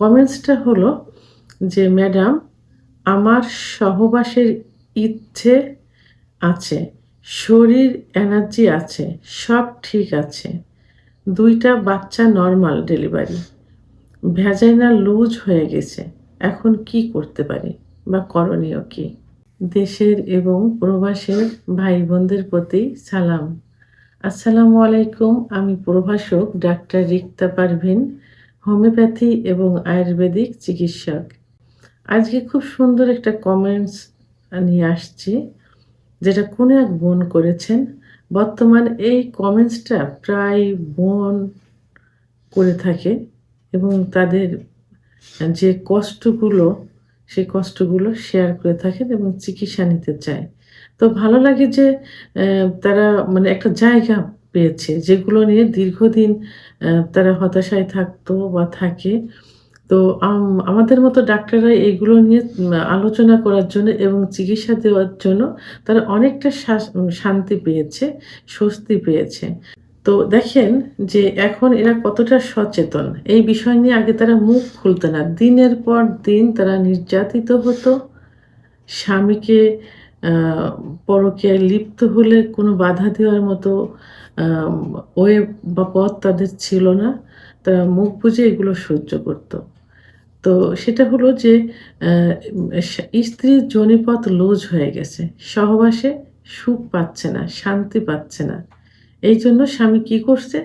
কমেন্টসটা হলো যে, ম্যাডাম, আমার সহবাসের ইচ্ছে আছে, শরীর এনার্জি আছে, সব ঠিক আছে। দুইটা বাচ্চা নর্মাল ডেলিভারি। ভ্যাজাইনা লুজ হয়ে গেছে, এখন কি করতে পারি বা করণীয় কি? দেশের এবং প্রবাসের ভাই বোনদের প্রতি সালাম। আসসালামু আলাইকুম, আমি প্রভাষক ডাক্তার রিক্তা পারভিন। হোমিওপ্যাথি এবং আয়ুর্বেদিক চিকিৎসক। আজকে খুব সুন্দর একটা কমেন্টস নিয়ে আসছি, যেটা কোনো এক বোন করেছেন। বর্তমান এই কমেন্টসটা প্রায় বোন করে থাকে এবং তাদের যে কষ্টগুলো, সেই কষ্টগুলো শেয়ার করে থাকেন এবং চিকিৎসা নিতে চায়। তো ভালো লাগে যে তারা মানে একটা জায়গা পেয়েছে, যেগুলো নিয়ে দীর্ঘদিন তারা হতাশায় থাকতো বা থাকে। তো আমাদের মতো ডাক্তাররা এগুলো নিয়ে আলোচনা করার জন্য এবং চিকিৎসা দেওয়ার জন্য তারা অনেকটা শান্তি পেয়েছে, স্বস্তি পেয়েছে। তো দেখেন যে এখন এরা কতটা সচেতন। এই বিষয় নিয়ে আগে তারা মুখ খুলতো না। দিনের পর দিন তারা নির্যাতিত হতো। স্বামীকে পরকীয়ায় লিপ্ত হলে কোনো বাধা দেওয়ার মতো ওয়ে বা পথ তাদের ছিল না। তারা মুখ বুঝে এগুলো সহ্য করতো। তো সেটা হলো যে স্ত্রীর জনিপথ লুজ হয়ে গেছে। সহবাসে সুখ পাচ্ছে না, শান্তি পাচ্ছে না। এই জন্য স্বামী কি করছে?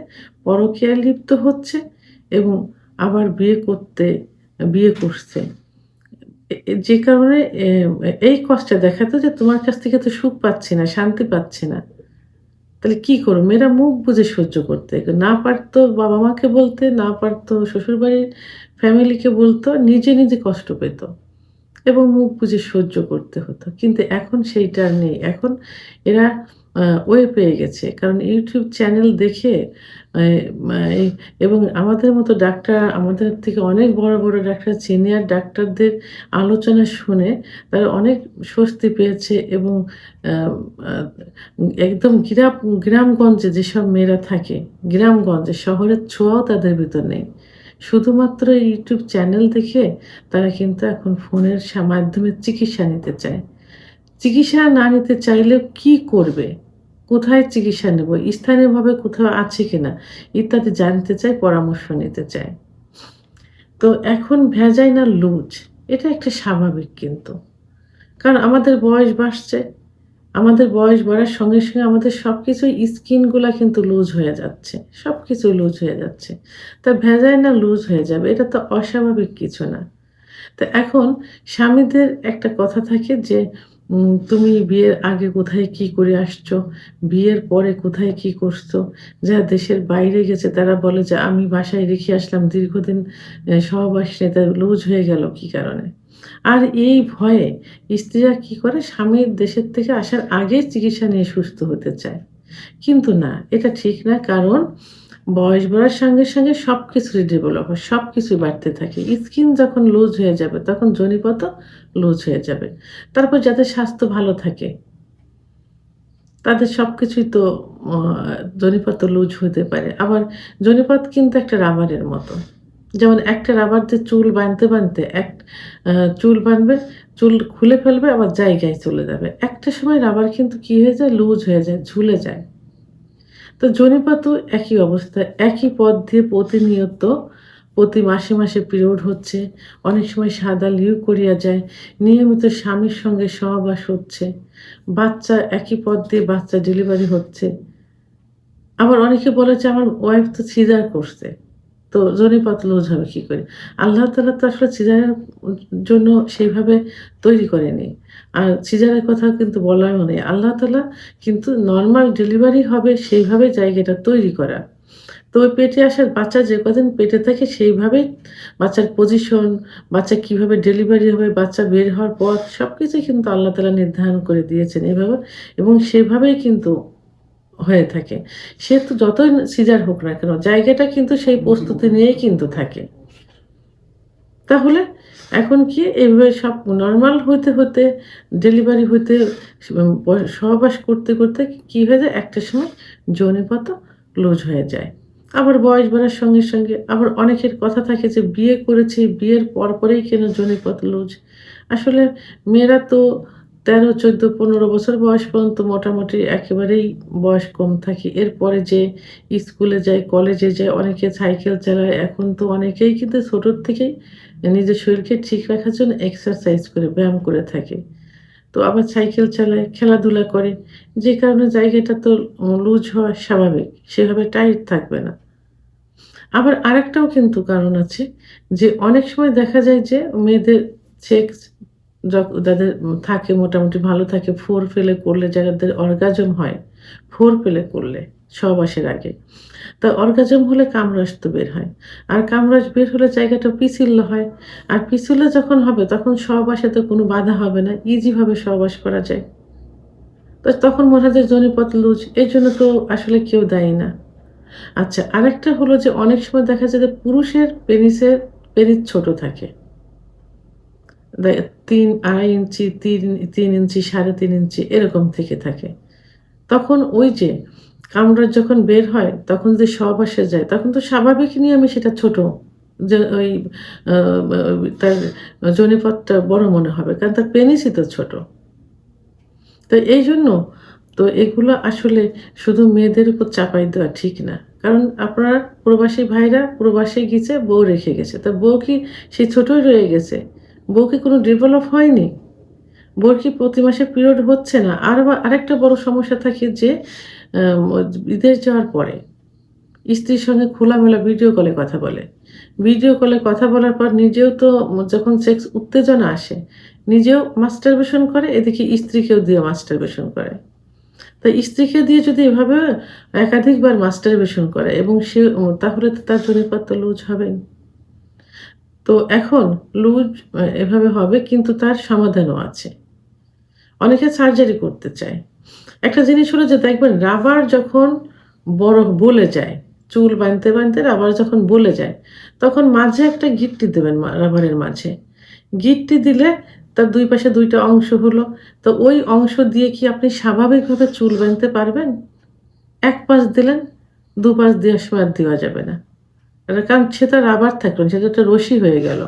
পরকীয়ায় লিপ্ত হচ্ছে এবং আবার বিয়ে করতে, বিয়ে করছে। যে কারণে এই কষ্টটা দেখাতো যে তোমার কাছ থেকে তো সুখ পাচ্ছি না, শান্তি পাচ্ছি না। তাহলে কি করো মেয়েরা মুখ বুঝে সহ্য করতে। না পারতো বাবা মাকে বলতে, না পারতো শ্বশুরবাড়ির ফ্যামিলিকে বলতো, নিজে নিজে কষ্ট পেত এবং মুখ বুঝে সহ্য করতে হতো। কিন্তু এখন সেইটা নেই। এখন এরা ওয়ে পেয়ে গেছে। কারণ ইউটিউব চ্যানেল দেখে এবং আমাদের মতো ডাক্তার, আমাদের থেকে অনেক বড় বড় ডাক্তার, সিনিয়র ডাক্তারদের আলোচনা শুনে তারা অনেক স্বস্তি পেয়েছে এবং একদম গ্রাম, গ্রামগঞ্জে যেসব মেয়েরা থাকে, গ্রামগঞ্জে, শহরের ছোঁয়াও তাদের ভিতর নেই। শুধুমাত্র ইউটিউব চ্যানেল দেখে তারা কিন্তু এখন ফোনের মাধ্যমে চিকিৎসা নিতে চায়। চিকিৎসা না নিতে চাইলেও কি করবে? কোথায় চিকিৎসা নেব? স্থানীয়ভাবে কোথাও আছে কিনা? ইত্যাদি জানতে চায়, পরামর্শ নিতে চায়। তো এখন ভেজাইনা লুজ, এটা একটা স্বাভাবিক কিন্তু। কারণ আমাদের বয়স বাড়ছে, আমাদের বয়স বাড়ার সঙ্গে সঙ্গে আমাদের সব কিছুই স্কিনগুলা কিন্তু লুজ হয়ে যাচ্ছে সব কিছু লুজ হয়ে যাচ্ছে। তা ভেজাইনা লুজ হয়ে যাবে, এটা তো অস্বাভাবিক কিছু না। তো এখন স্বামীদের একটা কথা থাকে যে তুমি বিয়ের আগে কোথায় কি করে আসছো? বিয়ের পরে কোথায় কি করছ? যারা দেশের বাইরে গেছে, তারা বলে যে আমি বাসায় রেখে আসলাম। দীর্ঘদিন সহবাস নেই তার লুজ হয়ে গেল কি কারণে? আর এই ভয়ে স্ত্রীরা কি করে? স্বামীর দেশের থেকে আসার আগে চিকিৎসা নিয়ে সুস্থ হতে চায়। কিন্তু না, এটা ঠিক না। কারণ বয়স বাড়ার সঙ্গে সঙ্গে সব কিছুরই ডেভেলপ হয় সব কিছুই বাড়তে থাকে। স্কিন যখন লুজ হয়ে যাবে, তখন জনিপথ লুজ হয়ে যাবে। তারপর যাদের স্বাস্থ্য ভালো থাকে, তাদের সব কিছুই তো জনিপথ লুজ হতে পারে। আবার জনিপথ কিন্তু একটা রাবারের মতো। যেমন একটা রাবার দিয়ে চুল বাঁধতে বাঁধতে এক চুল বাঁধবে চুল খুলে ফেলবে, আবার জায়গায় চলে যাবে। একটা সময় রাবার কিন্তু কি হয়ে যায়? লুজ হয়ে যায়, ঝুলে যায়। তো জনিপাতও একই অবস্থা, একই পথ দিয়ে প্রতিনিয়ত প্রতি মাসে মাসে পিরিয়ড হচ্ছে, অনেক সময় সাদা লিউ করিয়া যায়, নিয়মিত স্বামীর সঙ্গে সহবাস হচ্ছে, বাচ্চা একই পথ দিয়ে বাচ্চা ডেলিভারি হচ্ছে। আবার অনেকে বলেছে আমার ওয়াইফ তো সিজার করছে। তো জনিপথ লুজ হবে কী করে? আল্লাহ তালা তো আসলে সিজারের জন্য সেইভাবে তৈরি করেনি। আর সিজারের কথা কিন্তু বলারও নেই। আল্লাহ তালা কিন্তু নর্মাল ডেলিভারি হবে সেইভাবে জায়গাটা তৈরি করা। তো ওই পেটে আসার বাচ্চা যে কদিন পেটে থাকে সেইভাবেই বাচ্চার পজিশন বাচ্চা কীভাবে ডেলিভারি হবে, বাচ্চা বের হওয়ার পথ সব কিছুই কিন্তু আল্লাহ তালা নির্ধারণ করে দিয়েছেন এভাবে। এবং সেভাবেই কিন্তু হয়ে থাকে। সে তো যতই সিজার হোক না কেন জায়গাটা কিন্তু সেই প্রস্তুতি নিয়েই কিন্তু থাকে। তাহলে এখন কি এইভাবে সব নর্মাল হতে হতে ডেলিভারি হতে সহবাস করতে করতে কি হয়ে যায়? একটা সময় যৌনিপথ লুজ হয়ে যায়। আবার বয়স বাড়ার সঙ্গে সঙ্গে আবার অনেকের কথা থাকে যে বিয়ে করেছি বিয়ের পর পরেই কেন জনিপথ লুজ আসলে মেয়েরা তো তেরো চোদ্দ, পনেরো বছর বয়স পর্যন্ত মোটামুটি একেবারেই বয়স কম থাকে। এরপরে যে স্কুলে যায়, কলেজে যায়, অনেকে সাইকেল চালায়। এখন তো অনেকেই কিন্তু ছোটোর থেকেই নিজের শরীরকে ঠিক রাখার জন্য এক্সারসাইজ করে, ব্যায়াম করে থাকে। তো আবার সাইকেল চালায়, খেলাধুলা করে। যে কারণে জায়গাটা তো লুজ হওয়া স্বাভাবিক, সেভাবে টাইট থাকবে না। আবার আরেকটাও কিন্তু কারণ আছে যে অনেক সময় দেখা যায় যে মেয়েদের সেক্স যাদের থাকে মোটামুটি ভালো থাকে, ফোর ফেলে করলে যাদের অর্গাজম হয়, ফোর ফেলে করলে সহবাসের আগে তা অর্গাজম হলে কামরাস তো বের হয়। আর কামরাস বের হলে জায়গাটা পিছিল্য হয়। আর পিছিল্য যখন হবে, তখন সহবাসে তো কোনো বাধা হবে না, ইজিভাবে সহবাস করা যায়। তো তখন মনে হয় জনিপথ লুজ, এই জন্য তো আসলে কেউ দেয় না। আচ্ছা আরেকটা হলো যে অনেক সময় দেখা যায় যে পুরুষের পেনিসের, পেনিস ছোট থাকে। তিন আড়াই ইঞ্চি, তিন তিন ইঞ্চি, সাড়ে তিন ইঞ্চি এরকম থেকে থাকে। তখন ওই যে কামড়ার যখন বের হয়, তখন যে সহবাসে যায়, তখন তো স্বাভাবিক নিয়ে আমি সেটা ছোট, যে ওই তার জনিপথটা বড় মনে হবে, কারণ তার পেনিসই তো ছোট। তো এই জন্য তো এগুলো আসলে শুধু মেয়েদের উপর চাপাই দেওয়া ঠিক না। কারণ আপনার প্রবাসী ভাইরা প্রবাসে গেছে বউ রেখে গেছে, তা বউ কি সে ছোটই রয়ে গেছে? বউ কি কোনো ডেভেলপ হয়নি? বউর কি প্রতি মাসে পিরিয়ড হচ্ছে না? আর আরেকটা বড় সমস্যা থাকে যে বিদেশ যাওয়ার পরে স্ত্রীর সঙ্গে খোলামেলা ভিডিও কলে কথা বলে। ভিডিও কলে কথা বলার পর নিজেও তো যখন সেক্স উত্তেজনা আসে, নিজেও মাস্টারবেশন করে, এদিকে স্ত্রীকেও দিয়ে মাস্টারবেশন করে। তো স্ত্রীকে দিয়ে যদি এভাবে একাধিকবার মাস্টারবেশন করে, এবং সে তাহলে তো তার জনিপাত্র লুজ হবেন? তো এখন লুজ এভাবে হবে, কিন্তু তার সমাধানও আছে। অনেকে সার্জারি করতে চায়। একটা জিনিস হলো যে, দেখবেন রাবার যখন বড় বলে যায়, চুল বাঁধতে বাঁধতে রাবার যখন বলে যায়, তখন মাঝে একটা গিট্টি দেবেন রাবারের মাঝে। গিটটি দিলে তার দুই পাশে দুইটা অংশ হলো। তো ওই অংশ দিয়ে কি আপনি স্বাভাবিকভাবে চুল বাঁধতে পারবেন? এক পাশ দিলেন, দু পাশ দেওয়ার সময় দেওয়া যাবে না। কারণ সে সেটা রাবার থাকল সেটা একটা রশি হয়ে গেল।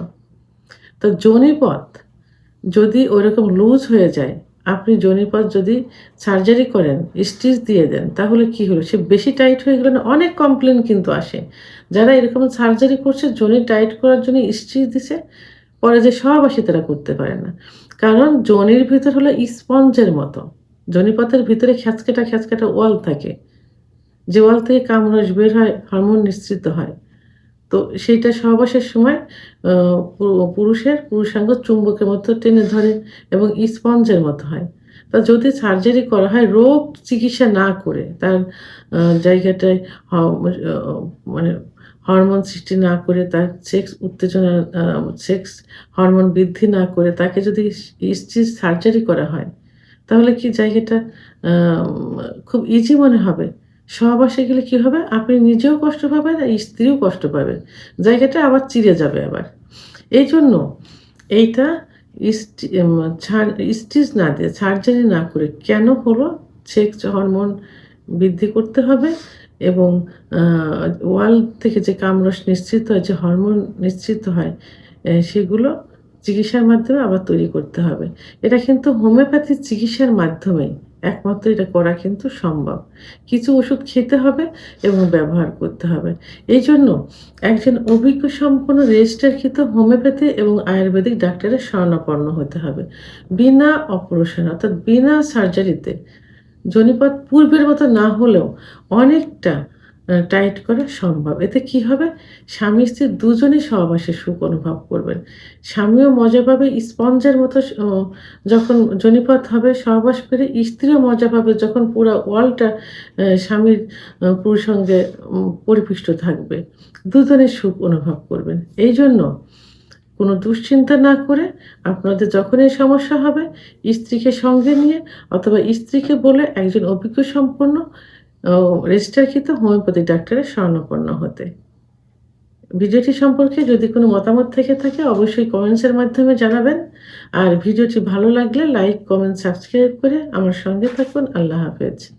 তো জনিপথ যদি ওরকম লুজ হয়ে যায়, আপনি জনিপথ যদি সার্জারি করেন স্টিচ দিয়ে দেন, তাহলে কি হলো? সে বেশি টাইট হয়ে গেলে না, অনেক কমপ্লেন কিন্তু আসে। যারা এরকম সার্জারি করছে, জনি টাইট করার জন্য স্টিচ দিছে, পরে যে সব আসে তারা করতে পারে না। কারণ জনির ভিতর হলো স্পঞ্জের মতো। জনিপথের ভিতরে খ্যাঁচকেটা খ্যাঁচকেটা ওয়াল থাকে। যে ওয়াল থেকে কামরস বের হয় হরমোন নিশ্চিত হয়। তো সেইটা সহবাসের সময় পুরুষের পুরুষাঙ্গ চুম্বকের মতো টেনে ধরে এবং স্পঞ্জের মতো হয়। তা যদি সার্জারি করা হয়, রোগ চিকিৎসা না করে তার জায়গাটায় মানে হরমোন সৃষ্টি না করে তার সেক্স উত্তেজনা সেক্স হরমোন বৃদ্ধি না করে তাকে যদি স্ত্রীর সার্জারি করা হয়, তাহলে কি জায়গাটা খুব ইজি মনে হবে? সহবাসে গেলে কী হবে? আপনি নিজেও কষ্ট পাবেন আর স্ত্রীও কষ্ট পাবেন। জায়গাটা আবার চিড়ে যাবে আবার। এই জন্য এইটা স্টিচ না দিয়ে সার্জারি না করে কেন হলো? সেক্স হরমোন বৃদ্ধি করতে হবে এবং ওয়াল থেকে যে কামরস নিশ্চিত হয়, যে হরমোন নিশ্চিত হয় সেগুলো চিকিৎসার মাধ্যমে আবার তৈরি করতে হবে। এটা কিন্তু হোমিওপ্যাথির চিকিৎসার মাধ্যমেই একমাত্র এটা করা কিন্তু সম্ভব। কিছু ওষুধ খেতে হবে এবং ব্যবহার করতে হবে। এই জন্য একজন অভিজ্ঞ সম্পন্ন রেজিস্টারকৃত হোমিওপ্যাথি এবং আয়ুর্বেদিক ডাক্তারের স্বর্ণাপন্ন হতে হবে। বিনা অপারেশন অর্থাৎ বিনা সার্জারিতে। জনিপাত পূর্বের মতো না হলেও অনেকটা টাইট করা সম্ভব। এতে কি হবে? স্বামী স্ত্রী দুজনেই সহবাসে সুখ অনুভব করবেন। স্বামীও মজা পাবে, স্পঞ্জের মতো যখন জনিপথ হবে, সহবাস করে স্ত্রীও মজা পাবে যখন পুরো ওয়ালটা স্বামীর পুরুষ সঙ্গে পরিপুষ্ট থাকবে। দুজনের সুখ অনুভব করবেন। এই জন্য কোনো দুশ্চিন্তা না করে আপনাদের যখনই সমস্যা হবে, স্ত্রীকে সঙ্গে নিয়ে অথবা স্ত্রীকে বলে একজন অভিজ্ঞ সম্পন্ন রেজিস্টারকৃত হোমিওপ্যাথি ডাক্তারের স্বর্ণপন্ন হতে। ভিডিওটি সম্পর্কে যদি কোনো মতামত থেকে থাকে, অবশ্যই কমেন্টসের মাধ্যমে জানাবেন। আর ভিডিওটি ভালো লাগলে লাইক কমেন্ট সাবস্ক্রাইব করে আমার সঙ্গে থাকুন। আল্লাহ হাফেজ।